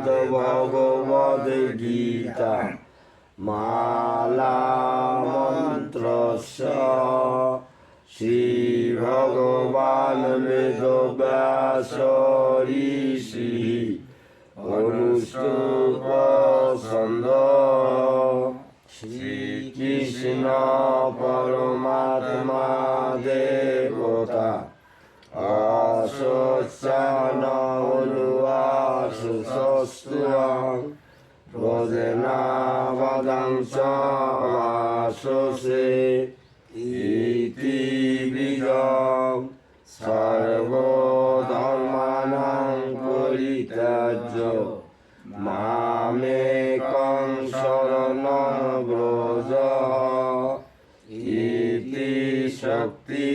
ভগবদ গীতা মালা মন্ত্রস্য শ্রীভগবান বেদব্যাস ঋষি অনুষ্ঠুপ ছন্দ শ্রীকৃষ্ণ পরমাত্মা দেবতা অশোচন ভোজনাবদং চ বাসসে ইতি বিদং সর্বধর্মানাং পরিত্যাজ্য। মামেকং শরণং ব্রজ। ইতি শক্তি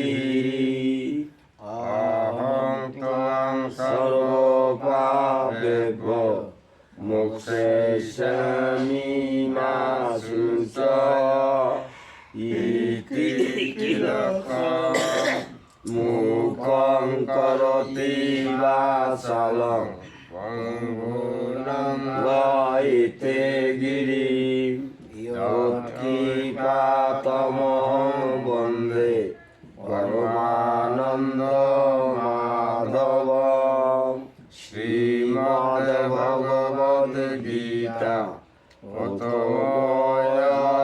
せしゃみますぞいききらかむこんころてばさらんわんごらんわいてぎり অতময়াধ্যায়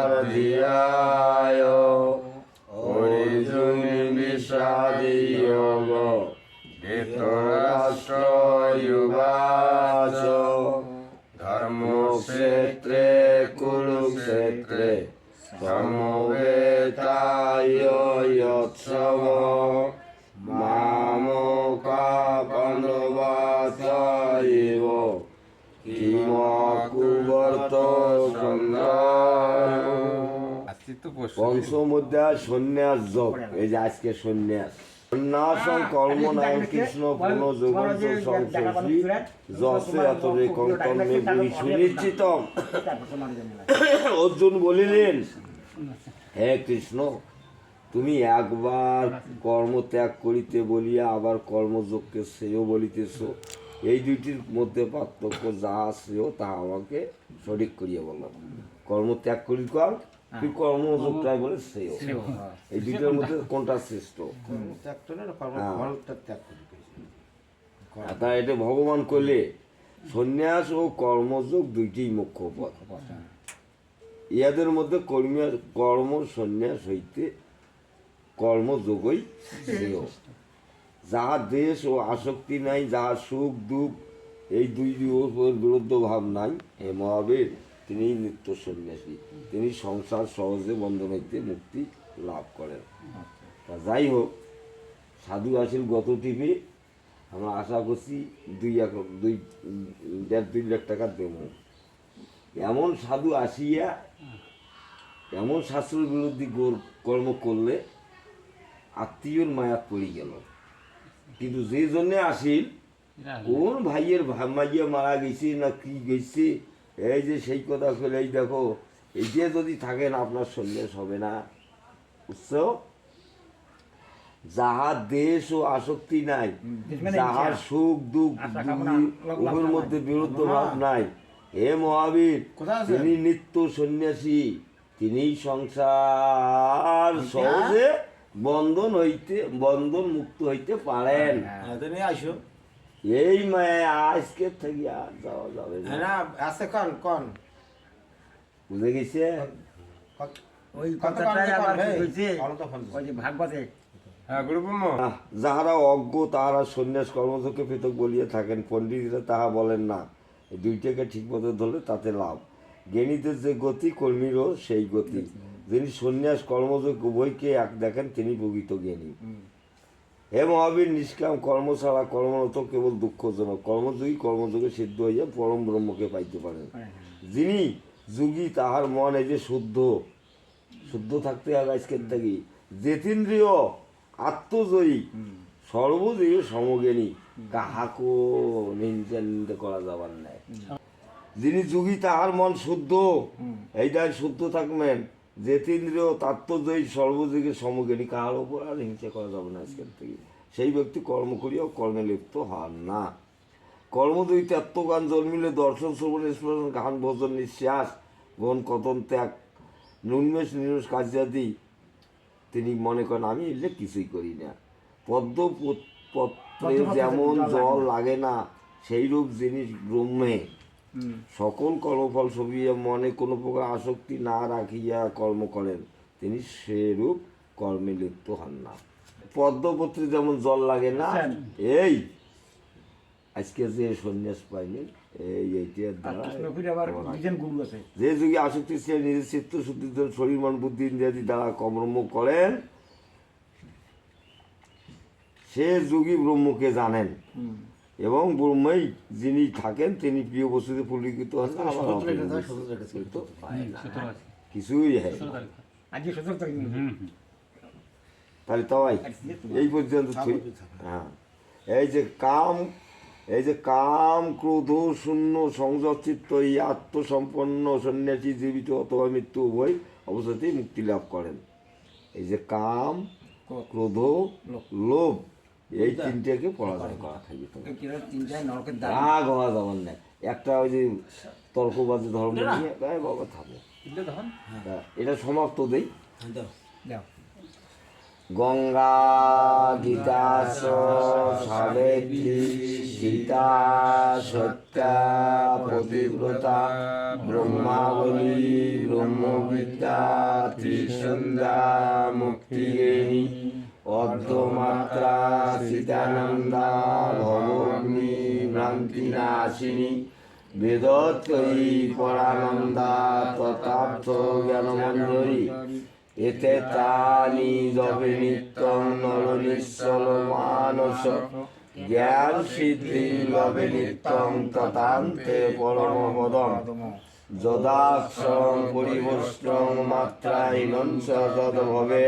অর্জুন বিষাদি যোগ ধৃতরাষ্ট্র যুবাচ ধর্মক্ষেত্রে কুরুক্ষেত্রে সমবেতায় যৎসব মামকা কিমকুবর্ত সন্ন্যাস যোগ। এই যে আজকে সন্ন্যাস। সন্ন্যাসং কর্মনায়ন কৃষ্ণ সংসর্ষি যশে সুনিশ্চিত অর্জুন বলিলেন হে কৃষ্ণ তুমি একবার কর্ম ত্যাগ করিতে বলিয়া আবার কর্মযোগকে শ্রেয় বলিতেছ। এই দুইটির মধ্যে পার্থক্য যাহা শ্রেয় তাহা আমাকে সঠিক করিয়া বলো। কর্ম ত্যাগ করি কর তুই কর্মযোগটাই বলে শ্রেয় এই দুইটার মধ্যে কোনটা শ্রেষ্ঠ? হ্যাঁ। তা এটা ভগবান করলে সন্ন্যাস ও কর্মযোগ দুইটিই মুখ্য পথ। ইহাদের মধ্যে কর্মী কর্ম সন্ন্যাস হইতে কর্মযোগই শ্রেয়। যাহার দেশ ও আসক্তি নাই যাহার সুখ দুঃখ এই দুই বিরুদ্ধ ভাব নাই হে মহাবীর তিনি নিত্য সন্ন্যাসী। তিনি সংসার সহজে বন্ধন হইতে মুক্তি লাভ করেন। তা যাই হোক সাধু আসিল গত টিপে আমরা আশা করছি দুই এক দুই দেড় দুই লাখ টাকা দেব। এমন সাধু আসিয়া এমন শাস্ত্রের বিরোধী গোর- কর্ম করলে আত্মীয়র মায়াত পড়ে গেল। কিন্তু যে জন্যে আসিল কোন ভাইয়ের মাইয়া মারা গেছে না কি গেছে এই যে সেই কথা কইলে এই দেখো এই যে যদি থাকেন আপনার সন্ন্যাস হবে না। বুঝছ? যাহার দেশ ও আসক্তি নাই যাহার সুখ দুঃখ উভয়ের মধ্যে বিরুদ্ধ ভাব নাই। হে মহাবীর তিনি নিত্য সন্ন্যাসী। তিনি সংসার সহজে বন্ধন হইতে বন্ধন মুক্ত হইতে পারেন। তুমি আসো। এই মায়ে আজকে থেকে আর যাওয়া যাবে না। না আছে কন কন। বুঝে গেছে? ওই কথাটাই আবার হয়েছে ওই যে ভাগবতে। যাহারা অজ্ঞ তাহারা সন্ন্যাস কর্মযোগকে পৃথক বলিয়া থাকেন। পণ্ডিতরা তাহা বলেন না। দুইটাকে ঠিক মতো ধরলে তাতে লাভ। জ্ঞানীদের যে গতি কর্মীরও সেই গতি। যিনি সন্ন্যাস কর্মযোগ উভয়কে এক দেখেন তিনি প্রকৃত জ্ঞানী। হে মহাবীর নিষ্কাম কর্ম ছাড়া কর্মরত কেবল দুঃখজনক। কর্মযোগী কর্মযোগে সিদ্ধ হইয়া পরম ব্রহ্মকে পাইতে পারেন। যিনি যোগী তাহার মন এই যে শুদ্ধ। শুদ্ধ থাকতে হবে আজকের থাকি। জেতেন্দ্রীয় আত্মজয়ী সর্বজয়ী সমজ্ঞানী। কাহাকো নিন্দা নিন্দা করা যাবার নাই। যিনি যোগী তাহার মন শুদ্ধ। এইটাই শুদ্ধ থাকবেন। জেতেন্দ্রীয় তাত্ত্বজয়ী সর্বযুগে সমজ্ঞানী কাহার ওপর আর হিংসা করা যাবে না আজকের থেকে। সেই ব্যক্তি কর্ম করিয়াও কর্মে লিপ্ত হন না। কর্মদৈতে আত্মগান জন্মিলে দর্শন শ্রবণ স্মরণ গান ভোজন নিঃশ্বাস গ্রহণ কতন ত্যাগ নুন্মেষ নিরস কার্যাদি। তিনি মনে করেন আমি এলে কিছুই করি না। পদ্ম পত- পত্রে যেমন জল লাগে না। সেই রূপ জিনিস ব্রহ্মে। সকল কর্মফল সবিয়ে মনে কোনো প্রকার আসক্তি না রাখিয়া কর্ম করেন। তিনি সেরূপ কর্মে লিপ্ত হন না। পদ্মপত্রে যেমন জল লাগে না এই আজকে যে সন্ন্যাস পাইনি এই এইটার দ্বারা যে যুগে আসক্তি সে নিজের চিত্ত শুদ্ধির জন্য শরীর মন বুদ্ধি ইন্দ্রিয়াদি দ্বারা কর্ম করেন সে যুগী ব্রহ্মকে জানেন। এবং ব্রহ্মই যিনি থাকেন তিনি প্রিয় বস্তুতে পুরীকৃত হন হয়। কিছুই হয় তাহলে তবাই এই পর্যন্ত হ্যাঁ। এই যে কাম এই যে কাম ক্রোধ শূন্য সংযত চিত্ত এই আত্মসম্পন্ন সন্ন্যাসী জীবিত অথবা মৃত্যু উভয় অবস্থাতেই মুক্তি লাভ করেন। এই যে কাম ক্রোধ লোভ। এই তিনটাকে পরাজয় করা থাকবে রাগ হওয়া যাবার না একটা ওই যে তর্কবাদী ধর্ম নিয়ে গায়ে বাবা থাকবে এটা সমাপ্ত দেই। হ্যাঁ, গঙ্গা গীতা সাবেত্রী সীতা সত্যা পতিব্রতা ব্রহ্মাবলী ব্রহ্মবিদ্যা ত্রিসন্ধ্যা মুক্তিগেণী অর্ধমাত্রা সীতানন্দা ভবগ্নি ভ্রান্তিনাশিনী বেদত্রয়ী পরানন্দা তথার্থ জ্ঞানমঞ্জরী। এতে তানি যবে নিত্যং নরনিশ্বর মানস। জ্ঞান সিদ্ধি লবে নিত্যং তথান্তে পরম পদম যদাক্ষরং পরিবষ্টং মাত্রাহীনং চ যদ ভবে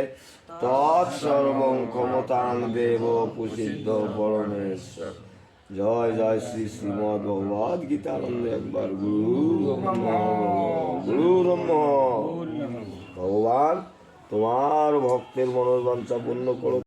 তৎসর্বং ক্ষমতাং দেব প্রসিদ্ধ পরমেশ্বর। জয় জয় শ্রী শ্রীমদ ভগবদ গীতানন্দ একবার। গুরু গুরু ব্রহ্ম। ভগবান তোমার ভক্তের মনোবাঞ্ছা পূর্ণ করো।